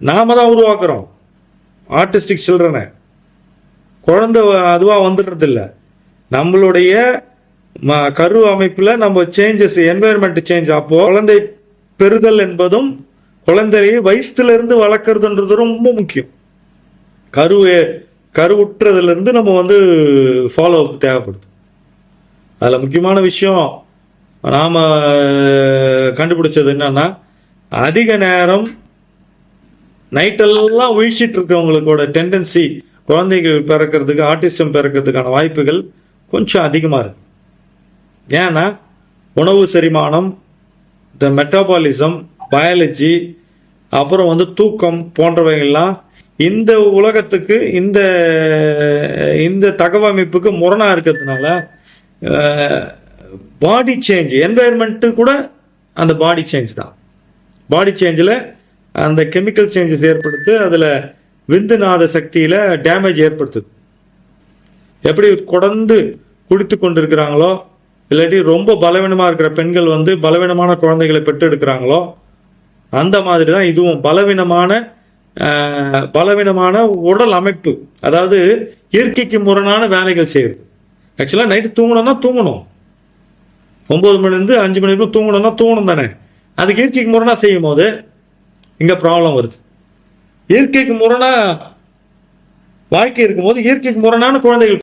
நாம தான் உருவாக்குறோம். ஆர்டிஸ்டிக் சில்ட்ரனை குழந்தை அதுவாக வந்துடுறது இல்லை நம்மளுடைய ம- கரு அமைப்பில் நம்ம சேஞ்சஸ் என்வாயர்மெண்ட் சேஞ்ச் அப்போ குழந்தை பெறுதல் என்பதும் குழந்தையை வயிற்றுலேருந்து வளர்க்குறதுன்றது ரொம்ப முக்கியம். கரு கருவுற்றதுலேருந்து நம்ம வந்து ஃபாலோ அப் தேவைப்படுது. அதில் முக்கியமான விஷயம் நாம் கண்டுபிடிச்சது என்னன்னா அதிக நேரம் நைட்டெல்லாம் விழிச்சிட்டு இருக்கிறவங்களுக்கோட டெண்டன்சி குழந்தைகள் பிறக்கிறதுக்கு ஆட்டிசம் பிறக்கிறதுக்கான வாய்ப்புகள் கொஞ்சம் அதிகமாக இருக்கு. ஏன்னா உணவு செரிமானம் இந்த மெட்டாபாலிசம் பயாலஜி அப்புறம் வந்து தூக்கம் போன்றவைகள்லாம் இந்த உலகத்துக்கு இந்த இந்த தகவமைப்புக்கு முரணாக இருக்கிறதுனால பாடி சேஞ்ச் என்வாயர்மெண்ட்டு கூட அந்த பாடி சேஞ்ச் தான். பாடி சேஞ்சில் அந்த கெமிக்கல் சேஞ்சஸ் ஏற்படுத்து அதில் விந்துநாத சக்தியில் டேமேஜ் ஏற்படுத்துது. எப்படி தொடர்ந்து குடித்து கொண்டிருக்கிறாங்களோ இல்லாட்டி ரொம்ப பலவீனமாக இருக்கிற பெண்கள் வந்து பலவீனமான குழந்தைகளை பெற்றெடுக்கிறாங்களோ அந்த மாதிரி தான் இதுவும் பலவீனமான பலவீனமான உடல் அமைப்பு. அதாவது இயற்கைக்கு முரணான வேலைகள் செய்யுது ஆக்சுவலாக நைட்டு தூங்கணும்னா தூங்கணும். ஒன்பது மணிலேருந்து அஞ்சு மணி வரைக்கும் தூங்கணும்னா தூங்கணும் தானே. அதுக்கு இயற்கைக்கு முரணாக செய்யும் போது இங்கே ப்ராப்ளம் வருது. இயற்கைக்கு முரணா வாழ்க்கை இருக்கும்போது இயற்கைக்கு முரணான குழந்தைகள்